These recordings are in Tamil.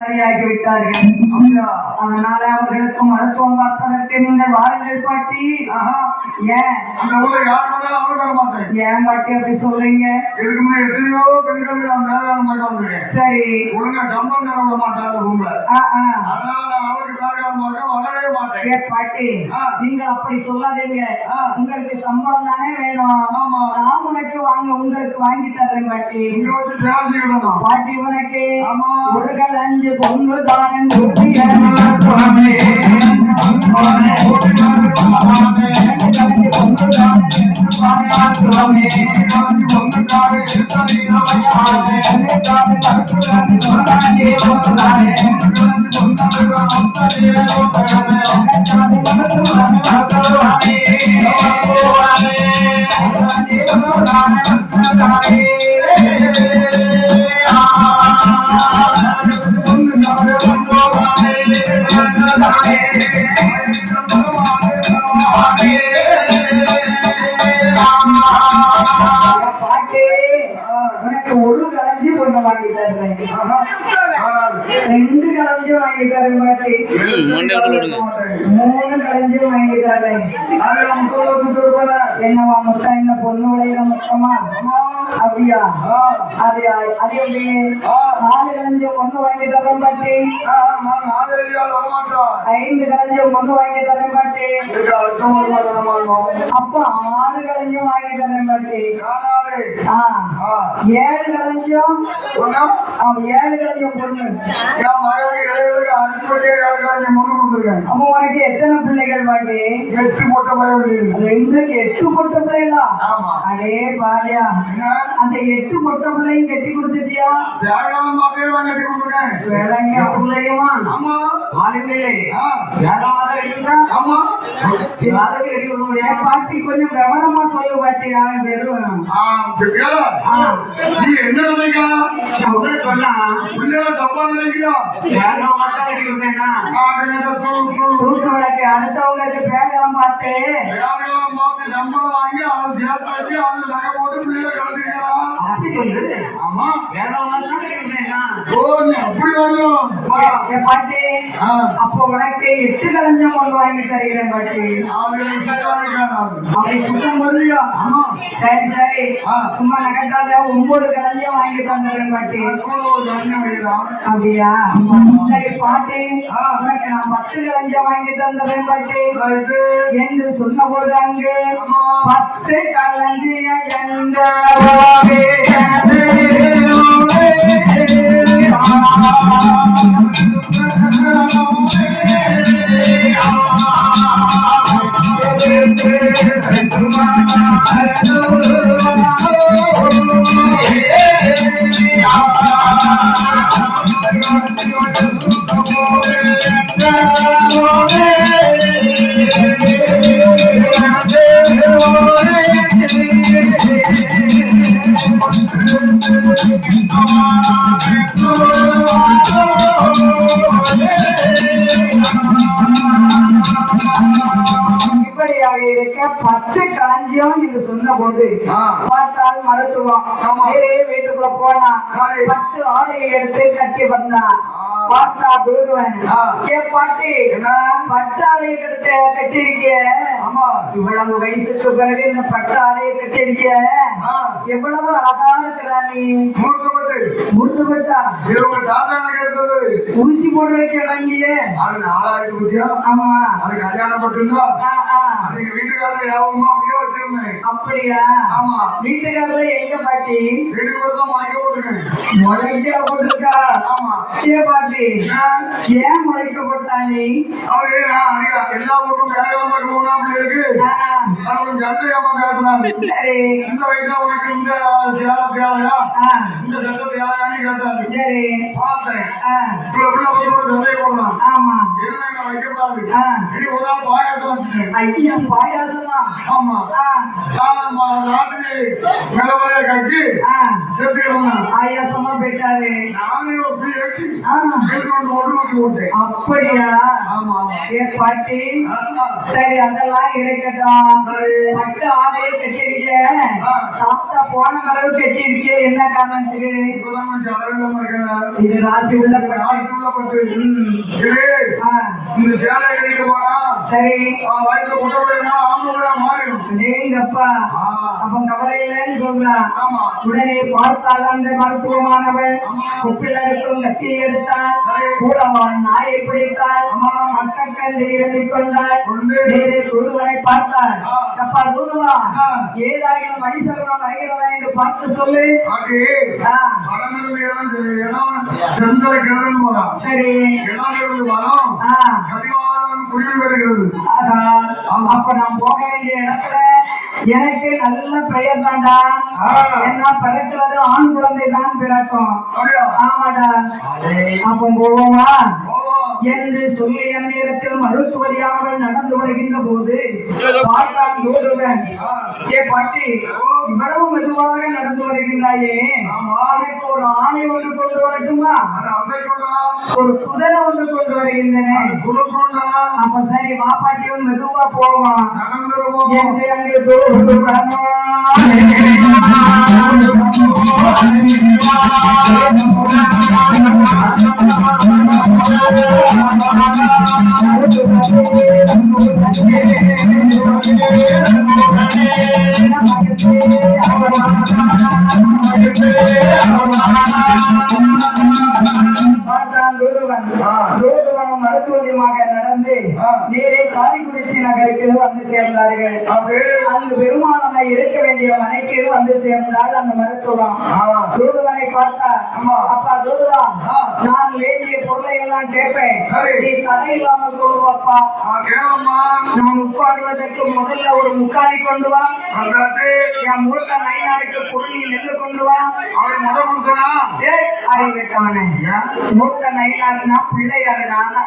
சரியாகி விட்டார்கள் அதனால அவர்களுக்கு மருத்துவம் பார்ப்பதற்கு நீங்கள் வாருங்கள் பாட்டி. ஆஹா, ஏன்? அந்த ஊர்ல ஏன் பாட்டி அப்படி சொல்றீங்க? இதுக்கு முன்னாடி எத்தனையோ பெண்கள் நான் வேலையான போயிட்டு வந்திருக்கேன் சரி. ஒழுங்கா சம்பளம் தர விட மாட்டாங்க ரூம்ல ஆ, ஆ. அதனால நான் அவளுக்கு வேலையான பார்க்க வரவே மாட்டேன். ஏ பாட்டி. நீங்கள் அப்படி சொல்லாதீங்க. உங்களுக்கு சம்பளம் தானே வேணும். ஆமா. நான் உனக்கு வாங்க உங்களுக்கு வாங்கி தர்றேன் பாட்டி. இங்க வச்சு பேசிக்கிடணும் பாட்டி உனக்கு ஆமா. ஒரு கலஞ்சு பொண்ணு தானே ரெண்டு கலஞ்சி வாங்கி தரேன் பாட்டி மூணு கலஞ்சி வாங்கி தரேன் என்னவா முத்தம் என்ன பொண்ணு விளையிற முத்தமா அப்படியா அது அது எப்படி நாலு கலஞ்சி பொண்ணு வாங்கி தரேன் பாட்டி ஐந்து கலஞ்சி பொண்ணு வாங்கி தரேன் பாட்டி அப்போ ஆறு கலஞ்சும் வாங்கி தரேன் பாட்டி ஏழு கலஞ்சும் அவன் ஏழு கலஞ்சும் பொண்ணு. அப்போ உனக்கு எத்தனை பிள்ளைகள் பாட்டி? எட்டு போட்ட பயம் ரெண்டு எட்டு பொட்ட பிள்ளைகளா? அடே பாலியா அந்த எட்டு பொட்ட பிள்ளையும் கட்டி கொடுத்துட்டியா? கட்டி கொடுத்துருக்கேன் பிள்ளையுமா? ஆமா. மாலிங்களே ஆ, வேகமாக இருந்தா ஆமா. என் பாட்டி கொஞ்சம் விவரமா சொல்லு பாட்டி சொல்றேன் சொன்னா பிள்ளைகளை தப்பா ஆ, அப்படிங்கிறத தூ, தூ. தூக்கு விளக்கு அடுத்தவங்களுக்கு வேகம் பார்த்து. தியாகம் மாத்தி சம்பளம் வாங்கி அதை சேர்த்து வச்சு அதுல நகை போட்டு பிள்ளைகளை சொல்லு ஆமா. கட்டி கொடுத்தேன்னா ஓ நீ அப்படி வரணும் வா. என் பாட்டி. ஆ, அப்போ உனக்கு எட்டு கலஞ்சம் ஒன்று வாங்கி தருகிறேன் பாட்டி. அது சரியான கேட்டாரு. அப்படி சுத்தம் முடியும் ஆமா. சரி சரி. ஆ. சும்மா நகட்டாத ஒன்பது கலஞ்சம் வாங்கி தந்துடுறேன் பாட்டி. அப்படியா சரி பாட்டி. உனக்கு நான் பத்து கலஞ்சம் வாங்கி தந்துடுறேன் பாட்டி ரைட்டு. என்று சொன்னபோது அங்கு. பத்து களஞ்சிய எந்த Thank you. இப்படியாக இருக்க பத்து களஞ்சியம் என்று சொன்னபோது ஆ. பார்த்தால் மருத்துவம் வீட்டுக்குள்ள போனா. பத்து ஆடையை எடுத்து கட்டி வந்தான் ஆ. பார்த்தா தூருவன். ஏ பாட்டி என்ன? பட்டு ஆடையை கட்ட கட்டிருக்கிய ஆமா இவ்வளவு வயசுக்கு பிறகு இந்த பட்டு ஆடையை கட்டிருக்கிய ஆ. எவ்வளவு அழகா இருக்கிறா நீ மூத்தப்பட்டு முடிச்சு போட்டா இவங்க தாத்தா எனக்கு எடுத்தது ஊசி போட வைக்கலாம் இல்லையே அது நாலாயிரத்து ஆமா அது கல்யாணம் ஆ. அது எங்க வீட்டுக்காரர் யாபகமா அப்படியே அப்படியா? ஆமா. வீட்டுக்காரர் எங்க பாட்டி? வீட்டுக்கு ஒரு தான் போட்டுருக்கேன் முளைக்க போட்டிருக்கா ஆமா. ஏ பாட்டி? ஏன்? ஏன் முளைக்க போட்டா நீ அவரு எல்லா வேலை போனா சந்தேகமா சரி. இந்த வயசுல உனக்கு இந்த சேலை தேவையா இந்த சட்டை தேவையான்னு கேட்டாரு. சரி. பார்த்தேன். பிள்ளை பத்தி ஒரு சந்தேகப்படுறான் ஆமா. என்ன. இனி ஒரு நாள் பாயாசம் ஐயா பாயாசமா ஆமா. ஆ, நான் ராத்திரி நிலவரைய கட்டி ஆ, செத்துக்கிறேன் பாயாசமா போயிட்டாரு நானே அப்படி ஏற்றி ஒன்று அப்படியா ஆமா ஏ பாட்டி சரி அதெல்லாம் இருக்கட்டும். பட்டு ஆடையை தாத்தா போன என்ன காரணத்துக்கு இருக்கிறேன். இது ராசி உள்ள பட்டு. ராசி இந்த சேலை கட்டிட்டு போனா சரி அவன் வயசுல பொட்ட பிள்ளைனா ஆம்பளை பிள்ளையா மாறிடும் டேங்கப்பா ஆ, அப்ப கவலை இல்லைன்னு சொல்றான் ஆமா உடனே பார்த்தால் அந்த மருத்துவமானவள். குப்பிலருக்கும் கத்தி எடுத்தாள் கூடவான் நாயை பிடித்தாள். மக்கள் இறங்கிக் கொண்டாள். நேரே குருவனை பார்த்தாள். அப்பா குருவா ஏதாயிரம் மனுஷர்களும் வருகிறதா என்று பார்த்து சொல்லு. செந்தலை சரி. இடம் வரம். குருவி வருகிறது. அப்ப நான் போக வேண்டிய இடத்துல எனக்கு நல்ல பெயர் தான்டா என்ன பிறக்கிறது? ஆண் குழந்தை தான் பிறக்கும் ஆமாடா. அப்போ போவோம். என்று சொல்லிய நேரத்தில் மருத்துவரியானவள் நடந்து வருகின்ற போது பார்த்தான் தூதுவன் ஏ பாட்டி இவ்வளவு மெதுவாக நடந்து வருகின்றாயே. எனக்கு ஒரு ஆணை ஒன்று கொண்டு வரட்டுமா? ஒரு குதிரை ஒன்று கொண்டு வருகின்றன. அப்ப சரி வா பாட்டியும் மெதுவா போவான் என்று அங்கு தூதுவனும் மருத்துவதியமாக நடந்து நேரே காரைக்குறிச்சி நகருக்கு வந்து சேர்ந்தார்கள். அங்கு பெருமானமை இருக்க வேண்டிய மனைக்கு வந்து சேர்ந்தால் அந்த மருத்துவம். தூதுவனை பார்த்தா அப்பா தூதுவா நான் வேண்டிய பொருளை எல்லாம் கேட்பேன். நீ தடை இல்லாமல் கொண்டு வாப்பா நான் உட்காடுவதற்கு முதல்ல ஒரு முக்காலி கொண்டு வா. என் மூத்த நைனாருக்கு பொருளி நெல்லு கொண்டு வா. அவன் முத புருஷனா அறிவிட்டவனே மூத்த நைனாருனா பிள்ளையாரு நானா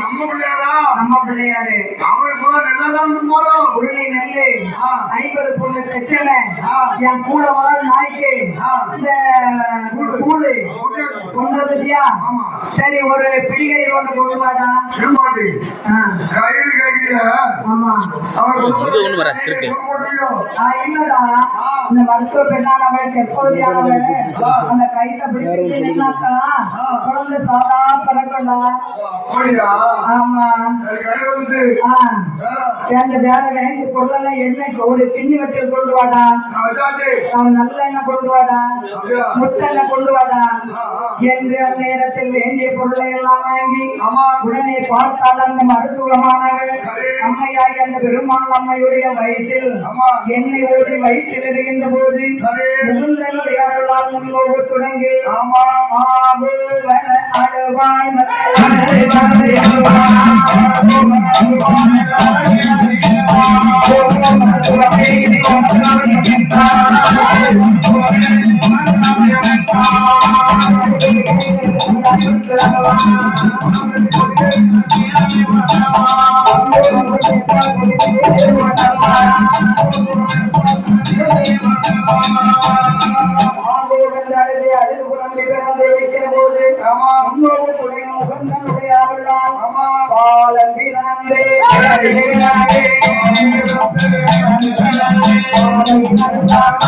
நம்ம பிள்ளையாரா? நம்ம பிள்ளையாரு. அவன் கூட நெல்லதான் போறோம் நெல்லு. ஐம்பது பொண்ணு செச்சல என் கூட வாழ் நாய்க்கு இந்த கூடு. கொண்டு வந்துட்டியா? சரி ஒரு பிடிகை ஒன்று கொண்டு ஆ, கயிறு கேட்கிறிய ஆமா. வர, என்னடா இந்த மருத்துவ பெண்ணானவள் எப்போதியானவள் அந்த கைத்தை பிடிச்சி நின்னாக்கா குழந்தை சாதா பிறக்கண்டா அப்படியா? ஆமா. சரி, கயிறு வந்து. ஆ. சேர்ந்த வேற வேண்டி பொருளெல்லாம் எண்ணெய் ஒரு திண்ணி வட்டில் கொண்டு வாடா. அவன் நல்ல எண்ணெய் கொண்டு வாடா. முத்தெண்ணெய் கொண்டு வாடா. என்று அந்நேரத்தில் வேண்டிய பொருளை எல்லாம் வாங்கி உடனே பார்த்தால் அந்த மருத்துவமானவள் அம்மையாகி அந்த பெருமாள் அம்மையுடைய வயிற்றில் எண்ணெய் ஊற்றி வயிற்றில் இடுகின்ற போது சரி. முகுந்தனுடைய அருளால் முன்னோடு தொடங்கி ஆமா. அழுவாய் ஆண்டவன் அழுது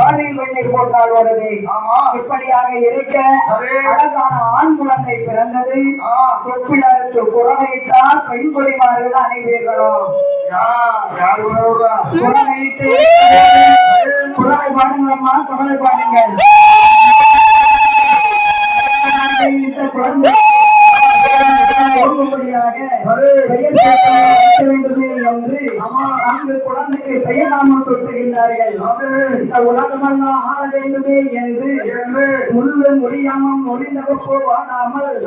சாலையில் வெண்ணீர் போட்டால் வருது. ஆமா இப்படியாக இருக்க அழகான ஆண் குழந்தை பிறந்தது. தொப்பிலருக்கு குறவையிட்டால் பெண் கொடிமார்கள் விடுறா குறவையிட்டு குறவை பாடுங்களம்மா குறவை பாடுங்கள் குழந்தை குழந்தைக்கு பெயர் நாமம் சொல்லுகின்றார்கள். இந்த உலகமெல்லாம் ஆள வேண்டுமே என்று முள்ளு முடியாமல் முடிந்தவர்க்கோ வாழாமல்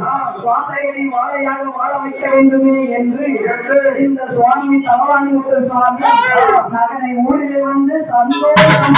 வாசகனை வாழையாக வாழ வைக்க வேண்டுமே என்று இந்த சுவாமி தவறாணி விட்ட சுவாமி மகனை ஊரிலே வந்து சந்தோஷம்